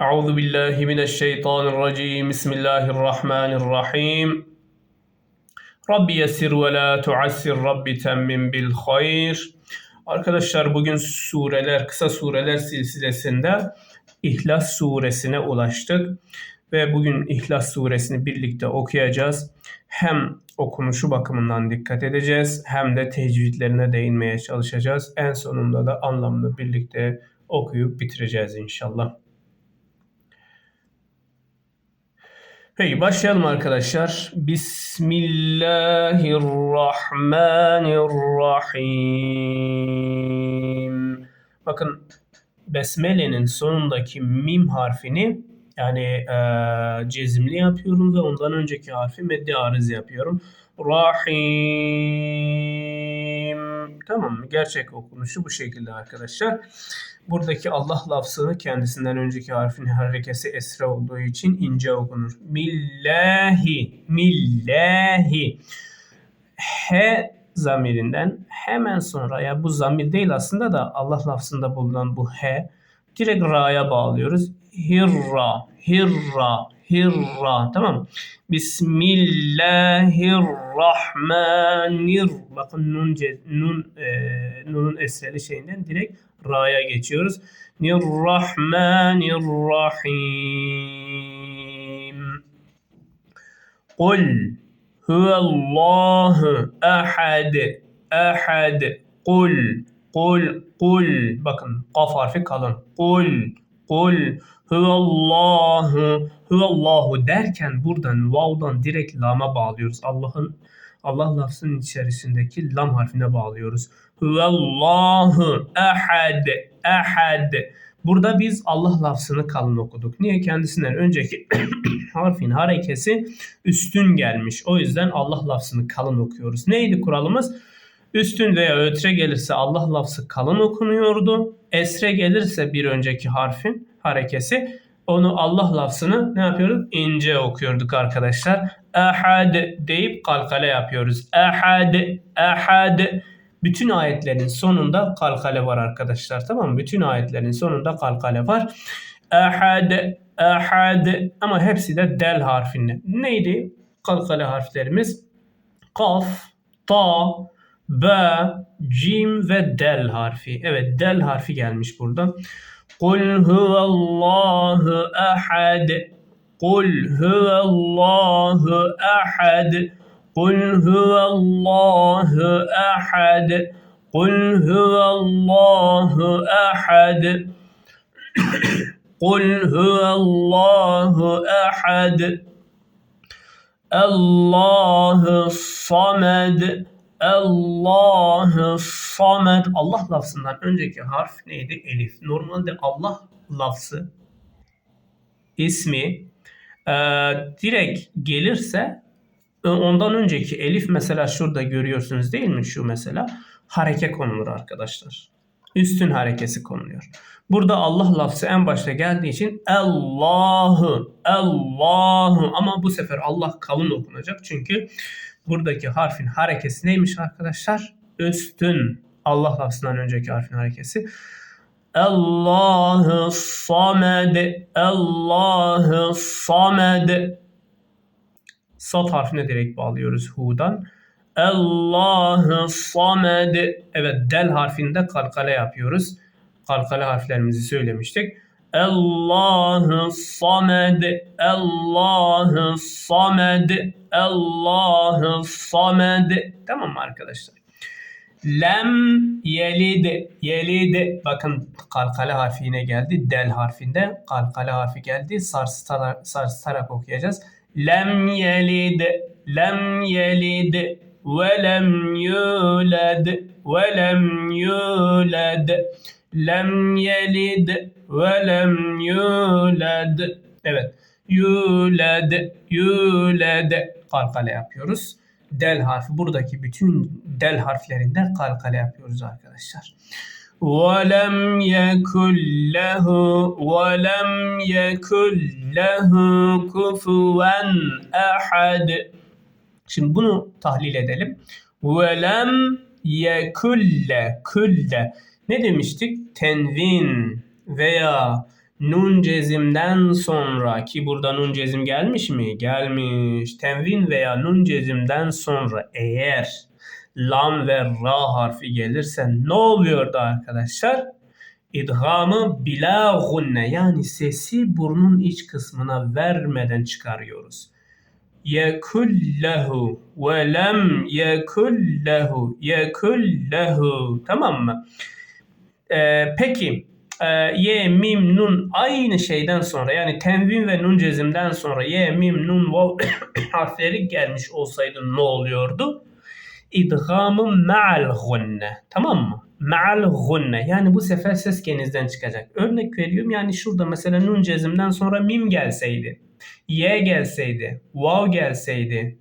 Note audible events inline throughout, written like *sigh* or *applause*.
أعوذ بالله من الشيطان الرجيم بسم الله الرحمن الرحيم Rabbi yessir ve la tuassir Rabbi temmim bil hayr. Arkadaşlar bugün sureler, kısa sureler silsilesinde İhlas suresine ulaştık. Ve bugün İhlas suresini birlikte okuyacağız. Hem okunuşu bakımından dikkat edeceğiz hem de tecvidlerine değinmeye çalışacağız. En sonunda da anlamını birlikte okuyup bitireceğiz inşallah. Peki başlayalım arkadaşlar. Bismillahirrahmanirrahim. Bakın Besmele'nin sonundaki mim harfini yani e, cezimli yapıyorum ve ondan önceki harfi meddi arız yapıyorum. Rahim. Tamam mı? Gerçek okunuşu bu şekilde arkadaşlar. Buradaki Allah lafzını kendisinden önceki harfin harekesi esre olduğu için ince okunur. Millahi, millahi. He zamirinden hemen sonra ya bu zamir değil aslında da Allah lafzında bulunan bu he direkt ra'ya bağlıyoruz. Hirra, hirra, hirra. Tamam? Bismillahirrahmanir. Bakın nun, nun e, nunun esreli şeyinden direkt ra'ya geçiyoruz. Nirrahmanirrahim. Kul huvallahu ahad. Ahad. Kul. Kul. Kul. Bakın kaf harfi kalın. Kul. Kul. Huvallahu. Huvallahu derken buradan vav'dan direkt lama bağlıyoruz. Allah'ın Allah lafzının içerisindeki lam harfine bağlıyoruz. Huvallahu ahad, ahad. Burada biz Allah lafzını kalın okuduk. Niye? Kendisinden önceki *coughs* harfin harekesi üstün gelmiş. O yüzden Allah lafzını kalın okuyoruz. Neydi kuralımız? Üstün veya ötre gelirse Allah lafzı kalın okunuyordu. Esre gelirse bir önceki harfin harekesi onu Allah lafzını ne yapıyoruz? İnce okuyorduk arkadaşlar. Ahad deyip kalkale yapıyoruz. Ahad, ahad. Bütün ayetlerin sonunda kalkale var arkadaşlar. Tamam mı? Bütün ayetlerin sonunda kalkale var. Ahad, ahad. Ama hepsi de del harfinde. Neydi kalkale harflerimiz? Kaf, ta, ba, cim ve del harfi. Evet del harfi gelmiş burada. Kul huvallahu ahad. Kul huvallahu ahad. Kul huvallahu ahad. Kul huvallahu ahad. Kul huvallahu ahad. Allahu samed. Allahu samed. Allah lafzından önceki harf neydi? Elif. Normalde Allah lafzı ismi e, direkt gelirse e, ondan önceki elif mesela şurada görüyorsunuz değil mi şu mesela hareke konulur arkadaşlar. Üstün harekesi konuluyor. Burada Allah lafzı en başta geldiği için Allahu Allahu ama bu sefer Allah kalın okunacak çünkü buradaki harfin harekesi neymiş arkadaşlar? Üstün Allah lafzından önceki harfin harekesi. Allahu samed Allahu samed Sat harfine direkt bağlıyoruz hu'dan. Allahu samed Evet del harfinde kalkale yapıyoruz. Kalkale harflerimizi söylemiştik. Allahu samed Allahu samed Allahu samed Tamam mı arkadaşlar? Lem yelid yelid bakın kalkale harfi yine geldi. Del harfinde kalkale harfi geldi. Sarsıtarak, sarsıtarak okuyacağız. Lem yelid lem yelid ve lem yulad ve lem yulad lem yelid ve lem yulad evet yulad yulad kalkale yapıyoruz del harfi buradaki bütün del harflerinde kalkale yapıyoruz arkadaşlar. وَلَمْ يَكُنْ لَهُ وَلَمْ يَكُنْ لَهُ كُفُوًا أَحَدٍ Şimdi bunu tahlil edelim. وَلَمْ يَكُلَّ külle ne demiştik? Tenvin veya nun cezimden sonra ki burada nun cezim gelmiş mi? Gelmiş. Tenvin veya nun cezimden sonra eğer lam ve ra harfi gelirse ne oluyordu arkadaşlar? İdgamı bila gunne yani sesi burnun iç kısmına vermeden çıkarıyoruz. Yekullehu ve lem yekullehu yekullehu tamam mı? Ee, peki e, ye mim nun aynı şeyden sonra yani tenvin ve nun cezimden sonra ye mim nun vav *coughs* harfleri gelmiş olsaydı ne oluyordu? İdgamı ma'al gunne tamam mı? Ma'al gunne yani bu sefer ses genizden çıkacak. Örnek veriyorum yani şurada mesela nun cezimden sonra mim gelseydi, ye gelseydi, vav gelseydi,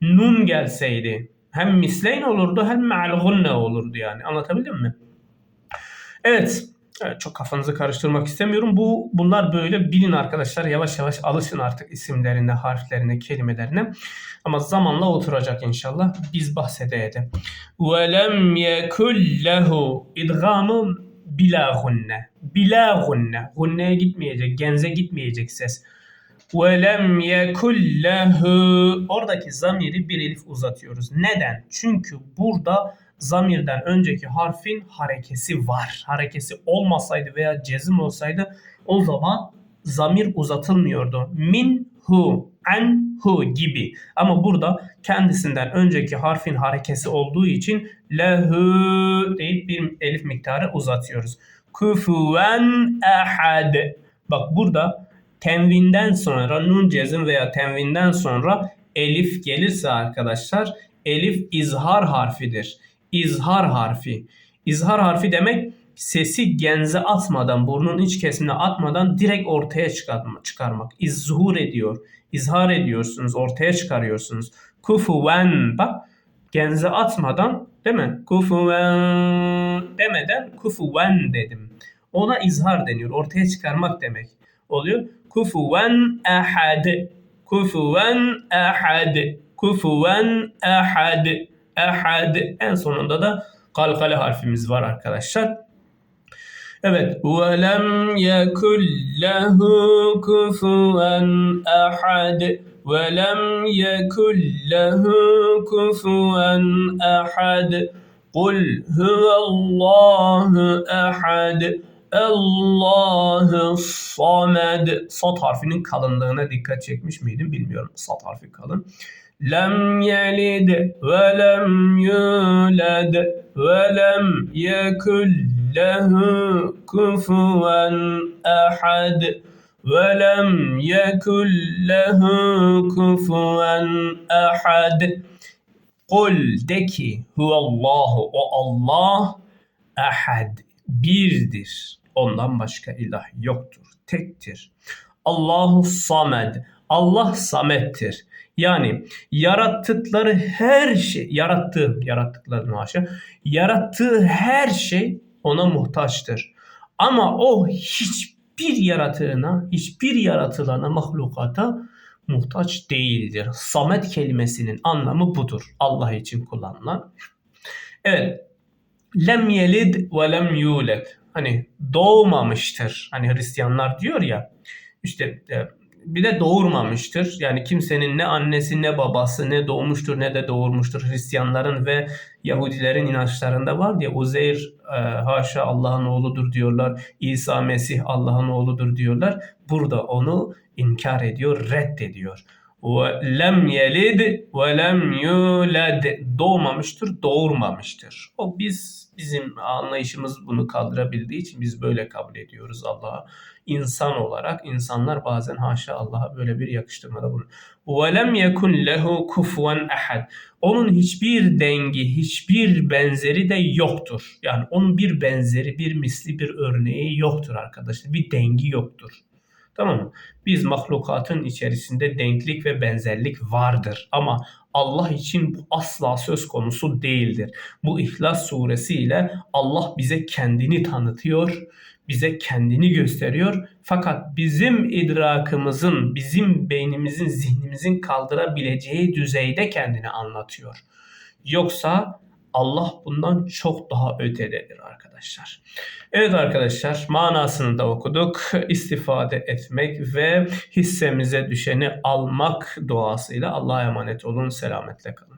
nun gelseydi hem misleyn olurdu hem ma'al gunne olurdu yani anlatabildim mi? Evet Evet, çok kafanızı karıştırmak istemiyorum. Bu bunlar böyle bilin arkadaşlar. Yavaş yavaş alışın artık isimlerine, harflerine, kelimelerine. Ama zamanla oturacak inşallah. Biz bahsedelim. Ve lem yekul lehu idgamı bila gunne. Bila gunne. Gunne'ye gitmeyecek, genze gitmeyecek ses. Ve lem yekul lehu. Oradaki zamiri bir elif uzatıyoruz. Neden? Çünkü burada zamirden önceki harfin harekesi var. Harekesi olmasaydı veya cezim olsaydı o zaman zamir uzatılmıyordu. Min hu, an hu gibi. Ama burada kendisinden önceki harfin harekesi olduğu için lehu deyip bir elif miktarı uzatıyoruz. Kufuven ahad. Bak burada tenvinden sonra nun cezim veya tenvinden sonra elif gelirse arkadaşlar elif izhar harfidir izhar harfi. İzhar harfi demek sesi genze atmadan, burnun iç kesimine atmadan direkt ortaya çıkarmak. İzzuhur ediyor. İzhar ediyorsunuz, ortaya çıkarıyorsunuz. Kufuven bak genze atmadan değil mi? Kufuven demeden kufuven dedim. Ona izhar deniyor. Ortaya çıkarmak demek oluyor. Kufuven ahad. Kufuven ahad. Kufuven ahad ehad. En sonunda da kalkale harfimiz var arkadaşlar. Evet. Ve lem yekul lehu kufuven ahad. Ve lem yekul lehu kufuven ahad. Kul huvallahu ahad. Allahu samed. Sat harfinin kalınlığına dikkat çekmiş miydim bilmiyorum. Sat harfi kalın. لم يلد ولم يولد ولم يكن له كفوا أحد ولم يكن له كفوا أحد Kul de ki huvallahu o Allah ahad birdir. Ondan başka ilah yoktur. Tektir. Allahu samed. Allah samettir. Yani yarattıkları her şey, yarattığı, yarattıklarını haşa, yarattığı her şey ona muhtaçtır. Ama o hiçbir yaratığına, hiçbir yaratılana, mahlukata muhtaç değildir. Samet kelimesinin anlamı budur. Allah için kullanılan. Evet. Lem yelid ve lem yuled. Hani doğmamıştır. Hani Hristiyanlar diyor ya işte e, bir de doğurmamıştır. Yani kimsenin ne annesi ne babası ne doğmuştur ne de doğurmuştur. Hristiyanların ve Yahudilerin inançlarında var diye Uzeyr e, haşa Allah'ın oğludur diyorlar. İsa Mesih Allah'ın oğludur diyorlar. Burada onu inkar ediyor, reddediyor. Ve lem yelid ve lem yulad doğmamıştır, doğurmamıştır. O biz bizim anlayışımız bunu kaldırabildiği için biz böyle kabul ediyoruz Allah'a. İnsan olarak insanlar bazen haşa Allah'a böyle bir yakıştırmada bulunur. Lem yekun lehu kufuven ahad. Onun hiçbir dengi, hiçbir benzeri de yoktur. Yani onun bir benzeri, bir misli, bir örneği yoktur arkadaşlar. Bir dengi yoktur. Tamam mı? Biz mahlukatın içerisinde denklik ve benzerlik vardır. Ama Allah için bu asla söz konusu değildir. Bu İhlas suresi ile Allah bize kendini tanıtıyor, bize kendini gösteriyor. Fakat bizim idrakımızın, bizim beynimizin, zihnimizin kaldırabileceği düzeyde kendini anlatıyor. Yoksa Allah bundan çok daha ötededir arkadaşlar. Evet arkadaşlar manasını da okuduk. İstifade etmek ve hissemize düşeni almak duasıyla Allah'a emanet olun. Selametle kalın.